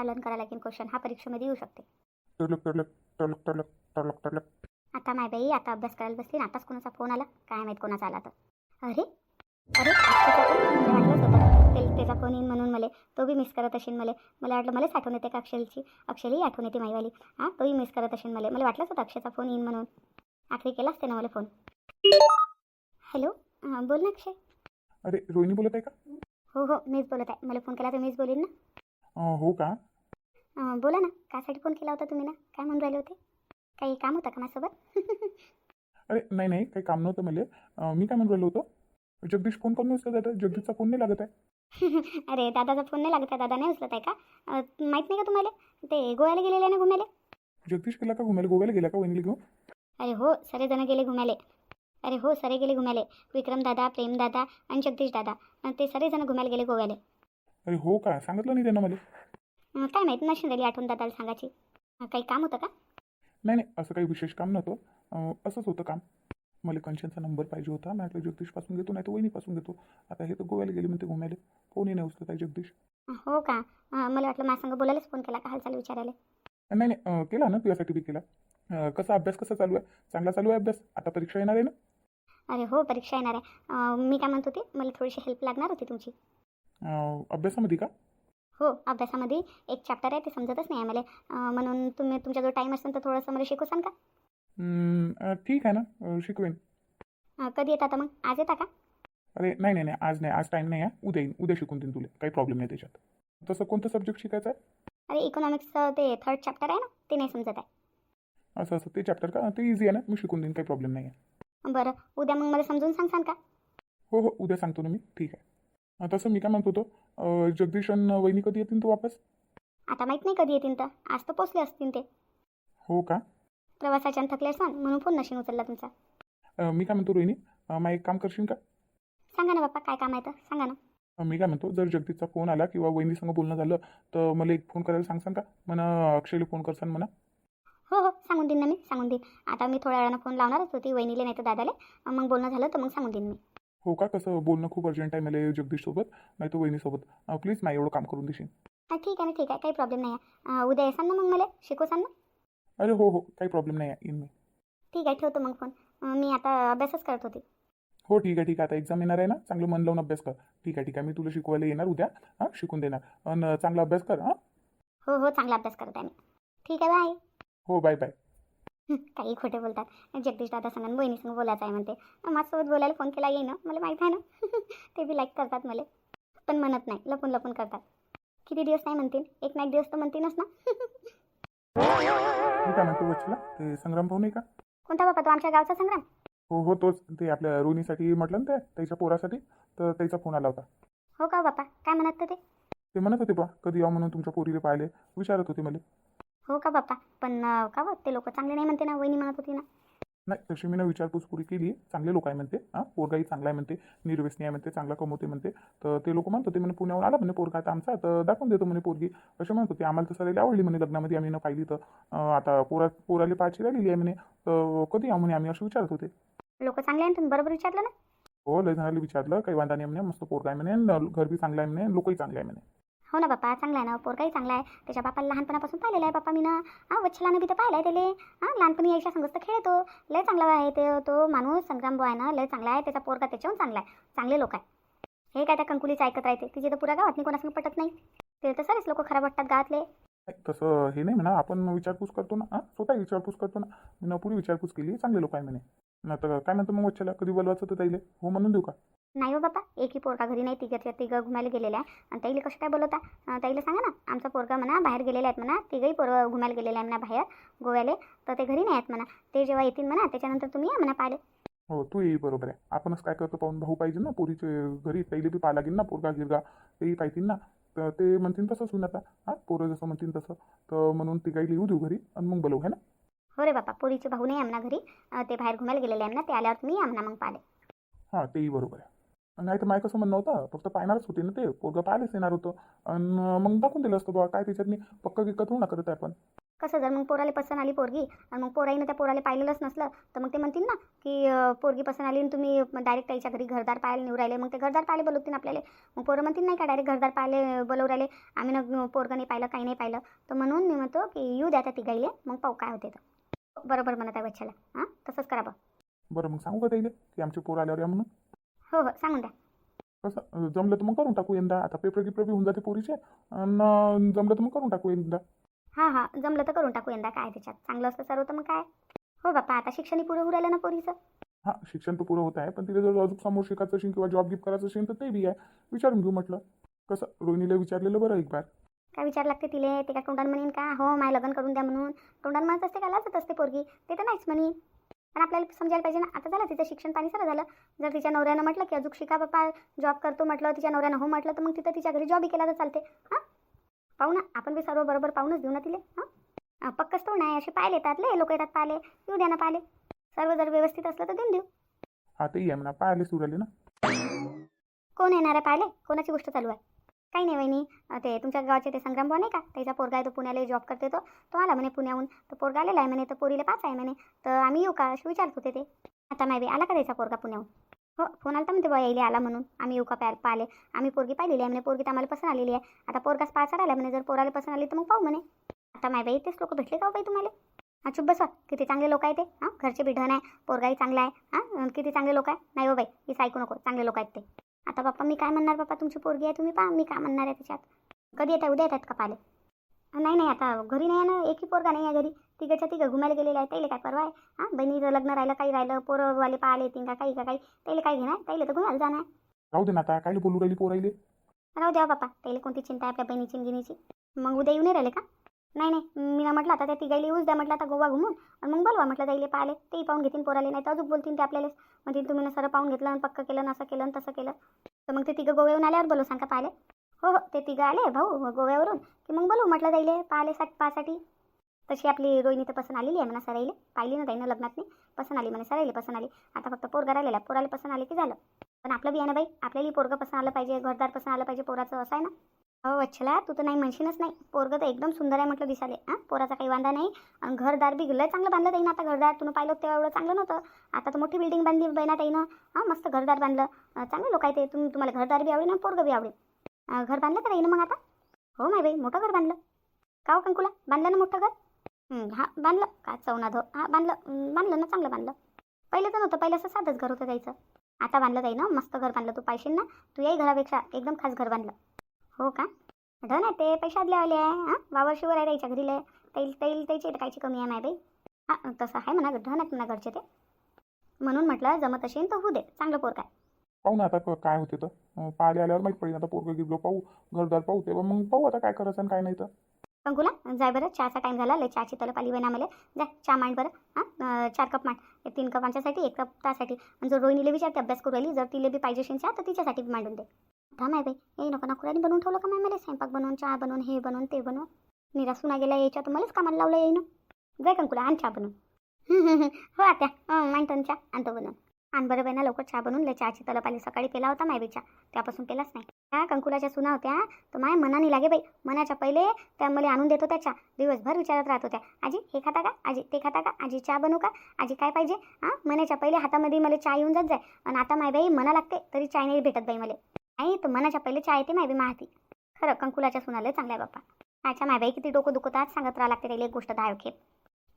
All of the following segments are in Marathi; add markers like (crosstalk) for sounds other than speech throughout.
हा लर्न करायला लागेल क्वेश्चन हा परीक्षेमध्ये येऊ शकते. टलक टलक टलक टलक टलक टलक आता माय बाई आता अभ्यास करायला बसली ना आताच कोणाचा फोन आला? काय माहीत कोणाचा आला तर. अरे अरे वाटलंच होतं ते त्याचा फोन येईन म्हणून मला. तो बी मिस करत असेल मला. मला वाटलं मलाच आठवण येते का अक्षयची? अक्षयलाही आठवण येते माईवाली. हां तोही मिस करत असेल मला. मला वाटलंच होतं अक्षयचा फोन येईन म्हणून. आखरी केलाच त्यानं मला फोन हॅलो हां बोल ना अक्षय. अरे रोहिणी बोलत आहे का? हो हो मीच बोलत आहे. मला फोन केला तर मीच बोलीन ना. हो का? बोला ना कासाठी फोन केला होता तुम्ही ना? काय म्हणून राहिले होते? काही काम होतं का माझ्यासोबत? (laughs) अरे नाही नाही काही काम नव्हतं मला. अं, मी काय म्हणून राहिलो होतो? जगदीश फोन करून उचलत आहे जगदीशचा फोन नाही लागत आहे. (laughs) अरे दादाचा फोन नाही लागत आहे दादा नाही उचलत आहे का? माहीत नाही का तुम्हाला? ते गोव्याला गेलेले ना घुमायला? जगदीश गेला का घुमायला? गोव्याला गेला का वहिनीला घेऊन? अरे हो सरे जण गेले घुमायले. अरे हो सरे गेले घुमायले. विक्रम दादा प्रेम दादा आणि जगदीश दादा. ते सरे जण घुमायला गेले गोव्याला. अरे हो का? सांगितलं नाही त्यानं मला. काय माहीत नशीन राहिली आठवण दादाला सांगायची. काही काम होतं का? नाही नाही असं काही विशेष काम नव्हतं. असंच होतं काम. मला कंचनचा नंबर पाहिजे होता. मी म्हटलं जगदीशपासून घेतो नाही तर वहिनीपासून घेतो. आता हे तर गोव्याला गेले म्हणते घुमायला. फोनही नाही उचलत आहे जगदीश. हो का? मला वाटलं माझ्या संग बोलायलाच फोन केला का हालचाल विचारायला? नाही नाही केला ना तुझ्यासाठी बी केला. कसा अभ्यास कसा चालू आहे? चांगला चालू आहे अभ्यास? आता परीक्षा येणार आहे ना? अरे हो परीक्षा येणार आहे. मी काय म्हणत होते मला थोडीशी हेल्प लागणार होती तुमची. अभ्यासामध्ये का? हो अभ्यासामध्ये एक चॅप्टर आहे ते समजतच नाही आहे मला म्हणून तुम्ही तुमचा जो टाईम असेल तर थोडंसं मला शिकवसान का हम्म, अं, ठीक आहे ना शिकवेन. कधी येतात मग? आज येता का? अरे नाही नाही नाही आज नाही आज टाईम नाही आहे. उद्या येईन उद्या शिकून देईन तुला. काही प्रॉब्लेम नाही त्याच्यात. तसं कोणतं सब्जेक्ट शिकायचं आहे? अरे इकॉनॉमिक्सचं ते थर्ड चॅप्टर आहे ना ते नाही समजत आहे. असं असं ते चॅप्टर का? ते इझी आहे ना मी शिकून देईन काही प्रॉब्लेम नाही आहे. बरं उद्या मग मला समजून सांगसान का? हो हो उद्या सांगतो ना मी. ठीक आहे. तसं मी काय म्हणत होतो अं, जगदीश आणि वहिनी कधी येतील तू वापस? आता माहीत नाही कधी येतील तर. आज तर पोचले असतील ते. हो का? प्रवासाच्या थकले असाल म्हणून फोन नशीन उचलला तुमचा. अं, मी काय म्हणतो रोहिणी अं, मग एक काम करशील का? सांगा ना बाप्पा काय काम आहे तर? सांगा ना. अं, मी काय म्हणतो जर जगदीशचा फोन आला किंवा वहिनीसंग बोलणं झालं तर मला एक फोन करायला सांगसान का? म्हणा अक्षयला फोन करसान म्हणा. हो हो सांगून देईन ना मी सांगून देईन. आता मी थोड्या वेळानं फोन लावणारच होती वहिनीले नाही तर दादाले. मग बोलणं झालं तर मग सांगून देईन मी. हो का? कसं बोलणं खूप अर्जंट आहे मला जगदीशसोबत नाही तर वहिनीसोबत प्लीज नाही एवढं काम करून देशील. हा ठीक आहे ना ठीक आहे. काही प्रॉब्लेम नाही आहे. उद्या येसान ना मग मला? शिकवसान ना? अरे हो हो. काही प्रॉब्लेम नाही आहे. येईन मी. ठीक आहे ठेवतो मग फोन मी आता अभ्यासच करत होती. हो ठीक आहे ठीक आहे. आता एक्झाम येणार आहे ना? चांगलं मन लावून अभ्यास कर. ठीक आहे ठीक आहे. मी तुला शिकवायला येणार उद्या. हां शिकून देणार. आणि चांगला अभ्यास कर हां. हो हो. चांगला अभ्यास करत आहे मी. ठीक आहे बाय हो बाय बाय (laughs) काही खोटे बोलतात. जगदीश दादा सांगा बहिणी संग बोलायचं आहे म्हणते. माझ्यासोबत बोलायला फोन केला येईन. मला माहीत आहे ना. (laughs) ते बी लाईक करतात मला. पण म्हणत नाही. लपून लपून करतात. किती दिवस नाही म्हणतील? एक ना एक दिवस तर म्हणतीलच ना. ते संग्राम भाऊ नाही का? कोणता बाबा तो आमच्या गावचा संग्राम? हो हो तोच. ते आपल्या रोनीसाठी म्हटलं ना ते त्याच्या पोरासाठी तर त्याचा फोन आला होता. हो का हो बापा? काय म्हणत होते? ते म्हणत होते बा कधी यावं म्हणून तुमच्या पोरीला पाहिले. विचारत होते मला. हो का बापा पण का बा ते लोक चांगले नाही म्हणते ना वहिनी म्हणत होती ना. नाही तशी मी ना विचारपूस पुरी केली. चांगले लोक आहे म्हणते हां? पोरगाही चांगला आहे म्हणते निर्व्यसनी आहे म्हणते चांगला कमवते म्हणते. तर ते लोक म्हणत होते म्हणे पुण्याहून आला म्हणे पोरगा आता आमचा तर दाखवून देतो म्हणे पोरगी. असे म्हणत होते. आम्हाला तर सरायला आवडली म्हणे लग्नामध्ये आम्ही न पाहिली तर. आता पोरा पोराले पाहायची राहिलेली आहे म्हणे. तर कधी या म्हणे आम्ही असं विचारत होते. लोक चांगले आहे बरोबर विचारलं ना? हो लय जणांना विचारलं काही वांधा नाही म्हणे मस्त पोरगा आहे म्हणे घर बी चांगलं आहे म्हणे लोकही चांगले आहे म्हणे. हो ना बापा चांगला आहे ना. पोरकाही चांगला आहे. त्याच्या बापाला लहानपणापासून पाहिलेलं आहे बापा मी ना. हां वच्छलानं बी तर पाहिलं आहे त्याले. हां लहानपणी यायच्या संगस्त तर खेळतो. लय चांगला आहे ते तो माणूस संग्राम बो आहे ना लय चांगला आहे. त्याचा पोरगा त्याच्याहून चांगला आहे. चांगले लोक आहे. हे काय त्या कंकुलीचं ऐकत राहते? तिचे तर पुरा गावात नाही कोणासंग पटत नाही. ते तर सरेच लोक खराब वाटतात गावातले. तसं हे नाही म्हणा. आपण विचारपूस करतो ना. हां स्वतः विचारपूस करतो ना. मी पुरी विचारपूस केली. चांगले लोक आहे म्हणे. ना तर काय म्हणतो मग वच्छला? कधी बोलवायचं तर ताईले हो म्हणून देऊ का? नाही हो बापा एकही पोरगा घरी नाही तिघच्या तिघं घुमायला गेलेल्या आहे आणि ताईला कसं काय बोलवता? ताईला सांगा ना आमचा पोरगा म्हणा बाहेर गेलेले आहेत म्हणा तिघही पोरं घुमायला गेलेले आहे म्हणा बाहेर गोव्याले. तर ते घरी नाही आहेत म्हणा. ते जेव्हा येतील म्हणा त्याच्यानंतर तुम्ही या म्हणा पाहिले हो तू येई बरोबर आहे. आपणच काय करतो पाहून भाऊ पाहिजे ना पोरीचे घरी. पहिले बी पाहा लागेल ना पोरगा गिरगा तेही पाहिजे ना. तर ते म्हणतील तसंच होईन आता. हां पोरं जसं म्हणतील तसं. तर म्हणून ती काही लिहू देऊ घरी आणि मग बोलवू है ना? हो रे बापा पोरीचे भाऊ नाही आहे म्हणा घरी. ते बाहेर घुमायला गेलेले आहे म्हणा ते आल्यावर तुम्ही या म्हणा मग पाहिले हां तेही बरोबर आहे. नाही तर माय कसं म्हणणं होतं फक्त पाहणारच होते ना ते. पोरगं पाहायलाच येणार होतं. आणि मग दाखवून दिलं असतं बाबा काय त्याच्यातनी पक्क गिक्क थोडं ना करत आहे आपण कसं जर मग पोराला पसंत आली पोरगी आणि मग पोराईनं त्या पोराला पाहिलेलंच नसलं तर मग ते म्हणतील ना की पोरगी पसंत आली आणि तुम्ही डायरेक्ट त्याच्या घरी घरदार पाहायला निवड राहिले. मग ते घरदार पाहायला बोलवतील आपल्याला. मग पोरं म्हणतील नाही का डायरेक्ट घरदार पाहायला बोलवू राहिले. आम्ही ना पोरगं नाही पाहिलं काही नाही पाहिलं. तर म्हणून मी म्हणतो की येऊ द्या त्या तिघाईले. मग पाहू काय होते तर. बरोबर म्हणत आहे बच्चाला हां? तसंच करा बा बरं मग सांगू का त्याला की आमचे पोर आल्यावर या म्हणून? हो हो सांगून द्या. कसं जमलं तर मग करून टाकू यंदा. आता पेपर गिपर बी होऊन जाते पोरीचे. आणि जमलं तर मग करून टाकू यंदा. हां हां जमलं तर करून टाकू यंदा. काय त्याच्यात? चांगलं असतं सर्व तर मग काय? हो बाप्पा आता शिक्षणही पुढे होऊ राहिलं ना पोरीचं. हां शिक्षण तर पुरं होत आहे. पण तिला जर अजून समोर शिकायचं असेल किंवा जॉब गिफ्ट करायचं असेल तर ते बी आहे. विचारून घेऊ म्हटलं. कसं? रोहिणीला विचारलेलं बरं एक बार काय विचार लागते तिले? ते काय तोंडान म्हणेन का? हो माय लग्न करून द्या म्हणून. तोंडान म्हणत असते का? लाजत असते पोरगी. ते तर नाहीच म्हणे पण आपल्याला समजायला पाहिजे ना. आता झालं तिचं शिक्षण पाणी सर झालं. जर तिच्या नवऱ्यानं म्हटलं की अजून शिका बाप्पा जॉब करतो म्हटलं तिच्या नवऱ्यानं हो म्हटलं तर मग तिथं तिच्या घरी जॉबही केला तर चालते. हां? पाहू ना. आपण बी सर्व बरोबर पाहूनच देऊ ना तिले. हां? पक्कच तो नाही असे पाहिले येतात लय. लोक येतात पाहिले येऊ द्या ना पाहिले सर्व जर व्यवस्थित असलं तर देऊन देऊ. हा तेही आहे म्हणा. पाहिले सुराले ना. कोण येणार आहे पाहिले कोणाची गोष्ट चालू आहे? काही नाही वहिनी ते तुमच्या गावाचे ते संग्राम नाही का? त्याचा पोरगा आहे तो पुण्याला जॉब करते तो. तो आला म्हणे पुण्याहून. तर पोरगा आलेला आहे म्हणे तर पोरीला पाच आहे म्हणे. तर आम्ही येऊ का? अशी विचारत होते ते. आता माहिती आला का त्याचा पोरगा पुण्याहून? हो फोन आला तर म्हणते बा यायला आला म्हणून. आम्ही येऊ का प्या पाहिले आम्ही पोरगी पाहिलेली आहे म्हणे. पोरगी तर आम्हाला पसंत आलेली आहे. आता पोरगाच पाच आला म्हणे. जर पोराला पसंत आली तर मग पाहू म्हणे. आता माय बाई तेच लोक भेटले का हो बाई तुम्हाला? हा चुप बसवा किती चांगले लोक आहेत ते. हां घरचे बिढण आहे. पोरगाही चांगला आहे. हां किती चांगले लोक आहे. नाही हो बाई हीच ऐकू नको. चांगले लोक आहेत ते. आता बाप्पा मी काय म्हणणार बाप्पा? तुमची पोरगी आहे तुम्ही पहा मी काय म्हणणार आहे त्याच्यात? कधी येतात उद्या येतात का पाले नाही नाही आता घरी नाही आहे ना एकही पोरगा नाही आहे घरी. तिघच्या तिघं घुमायला गेलेले आहे त्याला काय परवा आहे? हां बहिणीचं लग्न राहिलं काही राहिलं पोरंवाले पाहिले येतील का काही का काही? त्याला काय घेणार? त्याला तर घुमायला जाणार. राहू दे ना आता काय बोलू राहिली पोराईले राहू द्या बाप्पा त्याला कोणती चिंता आहे आपल्या बहिणीची गिनीची? मग उद्या येऊन नाही राहिले का? नाही नाही मी ना म्हटलं आता त्या तिघाईला येऊच द्या म्हटलं आता गोवा घुमून आणि मग बोलवा म्हटलं जाईले पाहिले तेही पाहून घेतील पोराले नाही तर अजून बोलतील ते आपल्याला म्हणजे तुम्ही ना पाहून घेतलं आणि पक्क केलं असं केलं तसं केलं. तर मग ते तिघं गोव्याहून आल्यावर बोलू सांगा पाहिले हो हो ते तिघं आले भाऊ गोव्यावरून. की मग बोलू म्हटलं जाईले पाहिले साठ पासाठी तशी आपली रोहिणी तर पसंत आलेली आहे म्हणा सराईले. पाहिली ना ताईनं लग्नात नाही पसंत आली म्हणे सराईले पसंत आली. आता फक्त पोरगा राहिलेला पोराला पसंत आले की झालं. पण आपलं बी आहे ना बाई आपल्याला पोरगं पसंत आलं पाहिजे घरदार पसंत आलं पाहिजे पोराचं असं आहे ना? हो वच्छला तू तर नाही म्हणशीलच नाही. पोरगं तर एकदम सुंदर आहे म्हटलं दिसाले हां पोराचा काही वांदा नाही. आणि घरदार बी लय चांगलं बांधलं ताईनं आता घरदार. तुम्ही पाहिलं तेव्हा एवढं चांगलं नव्हतं. आता तर मोठी बिल्डिंग बांधली बहिणा ताईनं. हां मस्त घरदार बांधलं. चांगलं चांगले लोक आहे ते. तुम्ही तुम्हाला घरदार बी आवडेल ना पोरगं बी आवडेल. घर बांधलं का ताईनं मग आता? हो माय बाई मोठं घर बांधलं. का हो कंकुला? बांधलं ना मोठं घर? हां बांधलं. का चौनाध हां बांधलं. बांधलं ना चांगलं बांधलं. पहिले तर नव्हतं. पहिलं असं साधंच घर होतं त्याचं. आता बांधलं ताईनं. मस्त घर बांधलं. तू पाहिशील ना? तू याही घरापेक्षा. एकदम खास घर बांधलं. हो का? धन आहे ते पैशातले आले आहे हां? वावर शिवर आहे त्याच्या घरीले. तैल तैल त्याची कायची कमी आहे माय बाई. हां तसं आहे म्हणा धन आहेत म्हणा घरचे ते. म्हणून म्हटलं जमत असेल तर होऊ दे. चांगलं पोर काय पाहू ना आता काय होते तर. पाहिले आल्यावर माहीत पडेल. आता पोरगं गिरलो पाहू घरदार पाहू तेव्हा मग पाहू आता काय करायचं आणि काय नाही तर. कंकुला जाय बरं चहाचा टाईम झाला. लय चहाची तलप आली बना मला. जा चहा मांड बरं. हां चार कप मांड. तीन कप आमच्यासाठी एक कप त्यासाठी आणि जर रोहिणीला विचारते अभ्यास करू राहिली जर तिला बी पाहिजे असेल चहा तर तिच्यासाठी मांडून दे. हा माय बाई? हे नको ना कुरानी बनवून ठेवलं का माय मला? स्वयंपाक बनवून चहा बनवून हे बनवून ते बनवून. निरा सुना गेला यायच्या तर मलाच कामाला लावलं येईन जाय कंकुला आण चहा बनवून. हो आत्या. हं, चहा आणतो बनवून. आण बरं बाई ना लवकर चहा बनवून लय चहाची तलप आली. सकाळी पेला होता माय चहा त्यापासून पेलाच नाही. त्या कंकुलाच्या सुना होत्या. तर माय मनाने लागे बाई. मनाच्या पहिले त्या मला आणून देत होत्या चहा. दिवसभर विचारत राहत होत्या. आजी हे खाता का? आजी ते खाता का? आजी चहा बनवू का? आजी काय पाहिजे? हां मनाच्या पहिले हातामध्ये मला चहा येऊन जात जाय. आणि आता माय बाई मना लागते तरी चाय नाही भेटत बाई मला. नाही तर मनाच्या पहिले चहा येते माय माहिती. खरं कंकुलाच्या सुनाले चांगल्या बाप्पा. अच्छा माय बाई किती डोकं दुखतात सांगत राहा लागते त्याला एक गोष्ट दहा खेप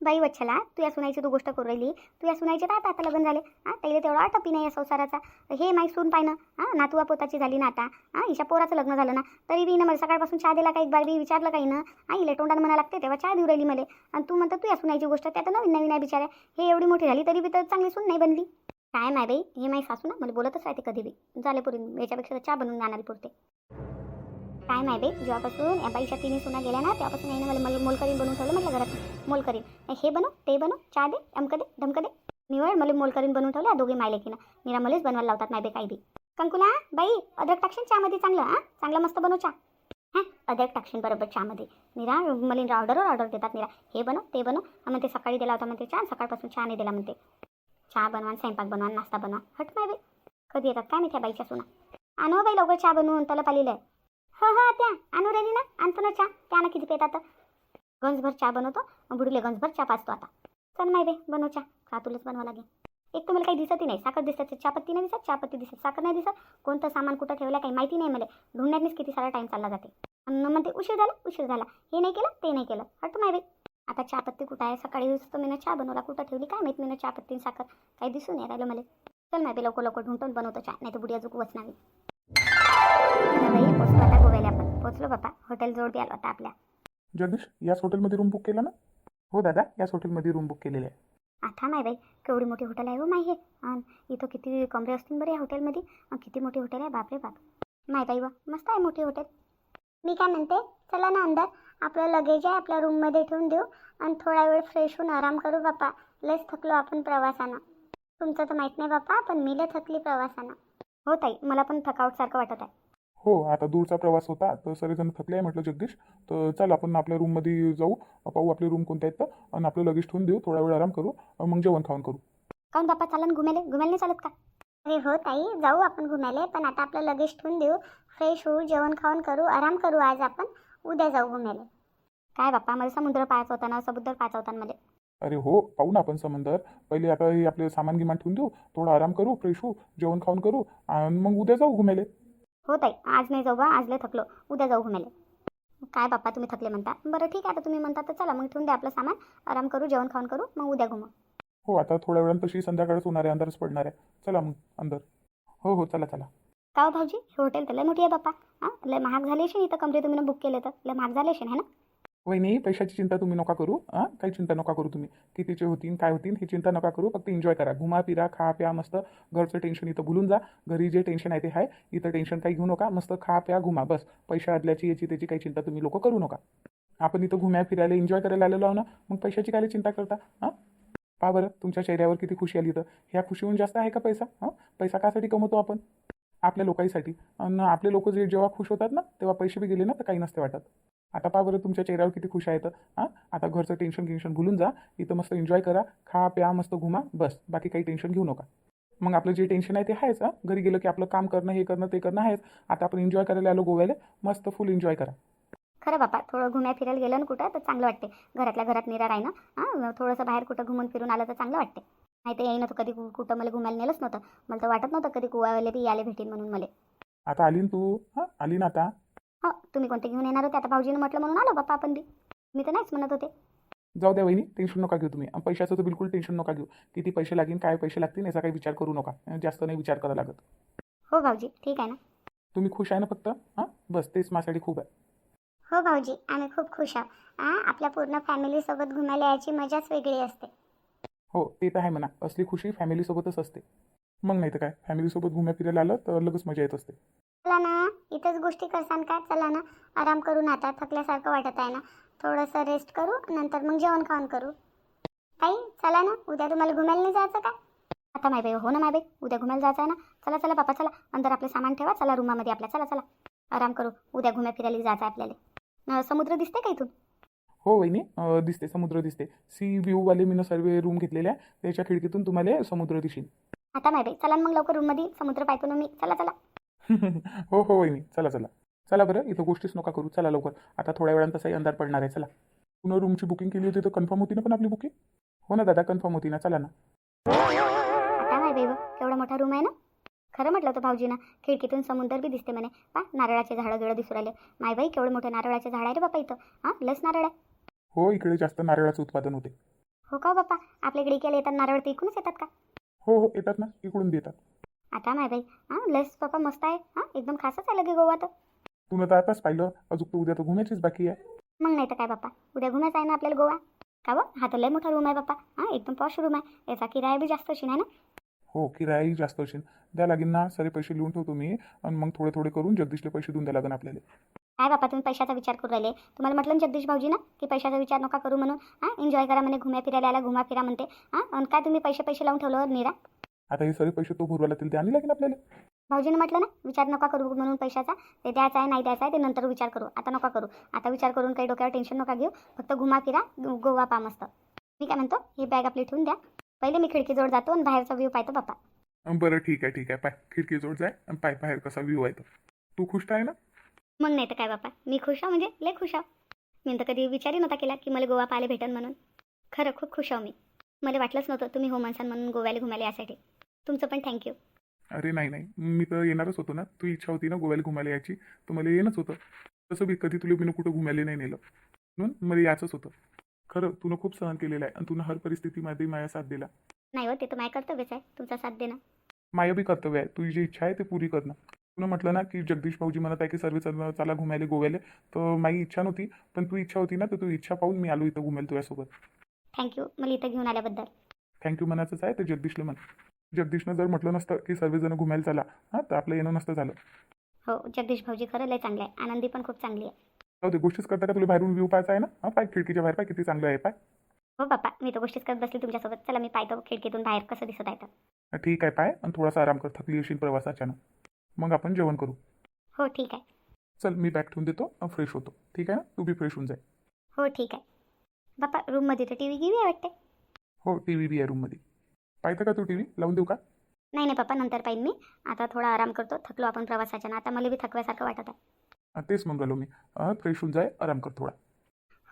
बाई वच्छला तू या सुनायची तू गोष्ट करू राहिली. तू या सुनाईचे काय आता लग्न झाले? हां त्याला तेवढा टपी नाही या संसाराचा. हे माई सून पाहिनं. हां नातुवा पोताची झाली ना आता. हां हिच्या पोराचं लग्न झालं ना. तरी बी ना मला सकाळपासून चहा दिला का एक बार बी? विचारलं काही ना आई तोंडानं म्हणा लागते तेव्हा चहा देऊ राहिली मला. आणि तू म्हणतो तू या सुनायची गोष्ट त्यात नवीन नवीन आहे बिचाऱ्या. हे एवढी मोठी झाली तरी बी तर चांगली सून नाही बनली. काय नाही बाई? हे माई सासू ना मला बोलतच राहते कधी बी. झाले पुरी याच्यापेक्षा चहा बनवून जाणारी पुरते. काय माय बाई? जेव्हापासून या बाईच्या तिन्ही सुना गेल्या ना तेव्हापासून नाही मला मला मोलकरीन बनवून ठेवलं म्हटलं घरात. मोलकरीन हे बनव ते बनव चहा दे अमक दे धमक दे. निवड मला मोलकरीन बनवून ठेवल्या दोघे मायले की ना निरा मलाच बनवायला लावतात नाही बाई काही बी. कंकुला बाई अद्रक टाकशील चहामध्ये चांगलं हां? चांगलं मस्त बनव चहा. हां? अद्रक टाकशील बरोबर चहामध्ये. निरा मला ऑर्डरवर ऑर्डर देतात निरा हे बनव ते बनव. म्हणते सकाळी दिला होता म्हणते चहा सकाळपासून चहा नाही दिला म्हणते. चहा बनवा स्वयंपाक बनवा नाश्ता बनवा. हट माय बाई. कधी येतात? काय माहिती बाईच्या सुना. आणू हो बाई लवकर चहा बनवून तलप आलेलं आहे. हो हो त्या. आणू राहिली ना आणतो ना चहा. त्यानं किती पेतात. गंजभर चहा बनवतो. मग बुडीले गंजभर चहा पाचतो आता. चल माय बे बनव चहा. का तुलाच बनवा लागेल. एक तर मला काही दिसतही नाही. साखर दिसत चहापत्ती नाही दिसत चहापत्ती दिसत साखर नाही दिसत. कोणतं सामान कुठं ठेवलं काही माहिती नाही मला. ढूंढण्यातच किती सारा टाईम चालला जाते. आणि म्हणते उशीर झाला उशीर झाला. हे नाही केलं ते नाही केलं. हट माय बाई. आता चहापत्ती कुठं आहे? सकाळी दिसतो मी चहा बनवला कुठं ठेवली? काय माहीत मी चहापत्ती आणि साखर? काही दिसून नाही राहिलं मला. चल माय बे लवकर लवकर ढूंढून बनवतो चहा. नाही तर बुडी अजून वचनावी पोचलो आता गोव्याला आपण. पोचलो बापा हॉटेल जवळ बी आलो आता आपल्या. जगदीश याच हॉटेलमध्ये रूम बुक केला ना? हो दादा याच हॉटेलमध्ये रूम बुक केलेली आहे. आता माय बाई. केवढी मोठी हॉटेल आहे हो माय हे. आणि इथं किती कमरे असतील बरं या हॉटेलमध्ये अन् किती मोठी हॉटेल आहे? बापरे बाप. माय बाई व मस्त आहे मोठी हॉटेल मी काय म्हणते? चला ना अंदर. आपलं लगेज आहे आपल्या रूममध्ये ठेवून देऊ. आणि थोडा वेळ फ्रेश होऊन आराम करू बापा. लस थकलो आपण प्रवासानं. तुमचं तर माहीत नाही बापा पण मी लय थकली प्रवासानं. हो ताई मला पण थकावटसारखं वाटत आहे. हो आता दूरचा प्रवास होता तर सगळेजण थकले आहे म्हटलं जगदीश. तर चल आपण आपल्या रूममध्ये जाऊ. पाहू आपले रूम कोणते आहेत तर. आणि आपलं लगेज ठेवून देऊ थोडा वेळ आराम करू. मग जेवण खाऊन करू. काऊन बापा चालन घुमेले घुमेल नाही चालत का? अरे हो ताई जाऊ आपण घुमायला. पण आता आपलं लगेज ठेवून देऊ. फ्रेश होऊ जेवण खाऊन करू. आराम करू आज आपण. उद्या जाऊ घुमायला काय बाप्पा मला समुद्र पाहायचा होता ना समुद्र पाहायचा होता ना मला. अरे हो पाहू ना आपण समंदर. पहिले आता हे आपले सामान गिमान ठेवून देऊ थोडा आराम करू फ्रेश होऊ जेवण खाऊन करू आणि मग उद्या जाऊ घुमेले. हो ताई आज नाही जाऊ बा आज लय थकलो. उद्या जाऊ घुमायला काय बाप्पा तुम्ही थकले म्हणता? बरं ठीक आहे आता तुम्ही म्हणता तर चला मग ठेवून द्या आपलं सामान. आराम करू जेवण खाऊन करू मग उद्या घुमू. हो आता थोड्या वेळानं तशी संध्याकाळच होणार आहे अंधारच पडणार आहे. चला मग अंदर हो हो चला चला. का हो भाऊजी हे हॉटेल तर लय मोठी आहे बाप्पा. हां? लय महाग झाले असेल इथं कमरे तुम्ही बुक केले तर. लय महाग झाले असेल है ना? वहिनी पैशाची चिंता तुम्ही नका करू हां? काही चिंता नका करू तुम्ही. कितीचे होतील काय होतील ही चिंता नका करू. फक्त एन्जॉय करा. घुमा फिरा खा प्या मस्त. घरचं टेन्शन इथं भुलून जा. घरी जे टेन्शन आहे ते आहे. इथं टेन्शन काही घेऊ नका. मस्त खा प्या घुमा बस. पैशा आदल्याची याची त्याची काही चिंता तुम्ही लोक करू नका. आपण इथं घुम्या फिरायला एन्जॉय करायला आलेलो आहो ना मग पैशाची काय चिंता करता हां? पहा बरं तुमच्या चेहऱ्यावर किती खुशी आली तर ह्या खुशीहून जास्त आहे का पैसा हां? पैसा कासाठी कमवतो आपण? आपल्या लोकांसाठी. आणि आपले लोक जे जेव्हा खुश होतात ना तेव्हा पैसे बी गेले ना तर काही नसते वाटत. आता पहा बरं तुमच्या चेहऱ्यावर किती खुश आहेत हां? आता घरचं टेन्शन गिन्शन भुलून जा. इथं मस्त एन्जॉय करा. खा प्या मस्त घुमा बस. बाकी काही टेन्शन घेऊ नका. मग आपलं जे टेन्शन आहे ते आहेच हां? घरी गेलं की आपलं काम करणं हे करणं ते करणं आहेच. आता आपण एन्जॉय करायला आलो गोव्याला मस्त फुल एन्जॉय करा. खरं बापा थोडं घुम्या फिरायला गेलं ना कुठं तर चांगलं वाटते. घरातल्या घरात निरा आहे ना हां? थोडंसं बाहेर कुठं घुमून फिरून आलं तर चांगलं वाटते. नाही तर येईन कधी कुठं मला घुमायला नेलंच नव्हतं. मला तर वाटत नव्हतं कधी गोव्याला बी यायला भेटेन म्हणून मला. आता आली ना तू? हां आली ना आता? हो तुम्ही कोणते घेऊन येणार होते? आता भाऊजीनं म्हटलं म्हणून आलो बापा आपण बी. मी तर नाहीच म्हणत होते. जाऊ द्या वहिनी टेन्शन नका घेऊ तुम्ही. पैशाचं तर बिलकुल टेन्शन नका घेऊ. किती पैसे लागतील काय पैसे लागतील याचा काही विचार करू नका. जास्त नाही विचार करावा लागत. हो भाऊजी ठीक आहे ना. तुम्ही खुश आहे ना फक्त? हां? बस तेच माझ्यासाठी खूप आहे. हो भाऊजी आम्ही खूप खुश आहोत. आपल्या पूर्ण फॅमिलीसोबत घुमायला यायची मजाच वेगळी असते. हो ते तर आहे म्हणा. असली खुशी फॅमिलीसोबतच असते. मग नाही तर काय? फॅमिलीसोबत घुम्या फिरायला आलं तर लगेच मजा येत असते. चला ना इथंच गोष्टी करसान का? चला ना आराम करू ना आता थकल्यासारखं वाटत आहे ना. थोडंसं रेस्ट करू नंतर मग जेवण खाऊन करू. ताई चला ना उद्या तुम्हाला घुमायला नाही जायचं का? आता माय बाई हो ना माय बाई उद्या घुमायला जायचं आहे ना. चला चला बापा चला. अंदर आपलं सामान ठेवा चला रूमामध्ये आपल्या. चला चला. आराम करू उद्या घुम्या फिरायला जायचं आहे आपल्याला. समुद्र दिसते का इथून? हो वहिनी दिसते समुद्र दिसते. सी व्ह्यूवाले मी सर्व रूम घेतलेले आहे. त्याच्या खिडकीतून तुम्हाला समुद्र दिसेल. आता माय बाई चला ना मग लवकर रूममध्ये समुद्र पाहतो ना मी. चला चला. (laughs) हो हो वहिनी. चला चला. चला बरं इथं गोष्टीच नका करू. चला लवकर. आता थोड्या वेळानं तसाही अंधार पडणार आहे. चला. पुन्हा रूमची बुकिंग केली होती तर कन्फर्म होती ना पण आपली बुकिंग हो ना दादा कन्फर्म होती ना. चला ना. आता माय बाई व, केवढा मोठा रूम आहे ना? खरं म्हटलं होतं भाऊजीनं खिडकीतून समुद्र बी दिसते म्हणे. पा नारळाचे झाडं गिळं दिसू राहिले. माय बाई केवढे मोठे नारळाचे झाड आहे रे बापा इथं. हां लस नारळ आहे. हो इकडे जास्त नारळाचं उत्पादन होते. हो का हो बापा आपल्या इकडे येतात नारळ ते इकूनच येतात का? हो हो येतात ना इकडून बी येतात आता माय बाई हां लस बापा मस्त आहे. हां एकदम खासच आहे लगे गोवा तर. तुला तर आताच पाहिलं अजून तर उद्या तर घुमायचीच बाकी आहे. मग नाही तर काय बापा उद्या घुमायचं आहे ना आपल्याला गोवा? का बा हा तर लय मोठा रूम आहे बापा हां एकदम पॉश रूम आहे. याचा किराया बी जास्त अशी ना? हो किरायाही जास्त असेल द्या लागेल ना सारे पैसे लिहून ठेवतो मी. आणि मग थोडे थोडे करून जगदीशले पैसे देऊन द्या लागेल आपल्याला. काय बापा तुम्ही पैशाचा विचार करू राहिले. तुम्हाला म्हटलं जगदीश भाऊजी ना की पैशाचा विचार नका करू म्हणून हां एन्जॉय करा म्हणे घुम्या फिरायला आला घुमा फिरा म्हणते. हां आणि काय तुम्ही पैसे पैसे लावून ठेवलं निरा आता हे सारे पैसे तो भरवायला ते द्यावे लागेल आपल्याला? भाऊजीने म्हटलं ना विचार नका करू म्हणून पैशाचा ते द्यायचा आहे नाही द्यायचा आहे ते नंतर विचार करू आता नका करू. आता विचार करून काही डोक्यावर टेन्शन नका घेऊ फक्त घुमा फिरा गोवा पा मस्त. मी काय म्हणतो ही बॅग आपली ठेवून द्या. पहिले मी खिडकीजवळ जातो आणि बाहेरचा व्ह्यू पाहतो बापा. अं, बरं ठीक आहे ठीक आहे. पाय खिडकीजवळ जाय आणि पाय बाहेर कसा व्ह्यू आहे तो. तू खुश आहे ना? मग नाही तर काय बापा? मी खुश आहो म्हणजे लय खुश आहो. मी तर कधी विचारही नव्हता केला की मला गोवा पाहायला भेटन म्हणून. खरं खूप खुश आहो मी. मला वाटलंच नव्हतं तुम्ही हो म्हणसान म्हणून गोव्याला घुमायला यासाठी. तुमचं पण थँक्यू अरे नाही नाही. मी तर येणारच होतो ना. तू इच्छा होती ना गोव्याला घुमायला यायची. तर मला येणंच होतं. तसं बी कधी तुला मी कुठं घुमायला नाही नेलं. म्हणून मला यायचंच होतं. खरं तुनं खूप सहन केलेलं आहे आणि तुनं हर परिस्थितीमध्ये माझ्या साथ दिला. नाही हो ते तर माझ्या कर्तव्यच आहे. तुमचा साथ देणं. माया बी कर्तव्य आहे. तुझी जी इच्छा आहे ते पुरी करणं. तुला म्हटलं ना की जगदीश भाऊजी म्हणत आहे की सर्व चाल- घुमायला गोव्याला. तर माझी इच्छा नव्हती पण तू इच्छा होती ना तर तू इच्छा पाहून मी आलो इथं घुमायला तुझ्यासोबत. थँक्यू मला इथं घेऊन आल्याबद्दल. थँक्यू म्हणायचंच आहे तर जगदीशला म्हण. जगदीशनं जर म्हटलं नसतं की सर्वजण घुमायला चला हां तर आपलं येणं नसतं झालं. हो जगदीश भाऊजी खरं लय चांगले आहे. आनंदी पण खूप चांगली आहे. जाऊ दे गोष्टीच करता का तुला बाहेरून व्ह्यू पाहायचा आहे ना? हां पाय खिडकीच्या बाहेर पाय किती चांगलं आहे पाय. हो बापा मी तर गोष्टीच करत बसली तुमच्यासोबत. चला मी पाहतो खिडकीतून बाहेर कसं दिसत आहे तर. ठीक आहे पाय आणि थोडासा आराम कर थकली असेल प्रवासाच्यानं. मग आपण जेवण करू. हो ठीक आहे. चल मी बॅग ठेवून देतो फ्रेश होतो. ठीक आहे ना? तू बी फ्रेश होऊन जाय. हो ठीक आहे. बापा रूममध्ये तर टी व्ही गिवी आहे वाटते हो टी व्ही बी आहे रूममध्ये. पाहिजे का तू टी व्ही लावून देऊ का? नाही नाही पप्पा नंतर पाहिन मी. आता थोडा आराम करतो थकलो आपण प्रवासाच्या. ना आता मला बी थकव्यासारखं वाटत आहे. तेच म्हणून राहिलो मी. फ्रेश होऊन जाय आराम कर थोडा.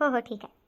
हो हो ठीक आहे.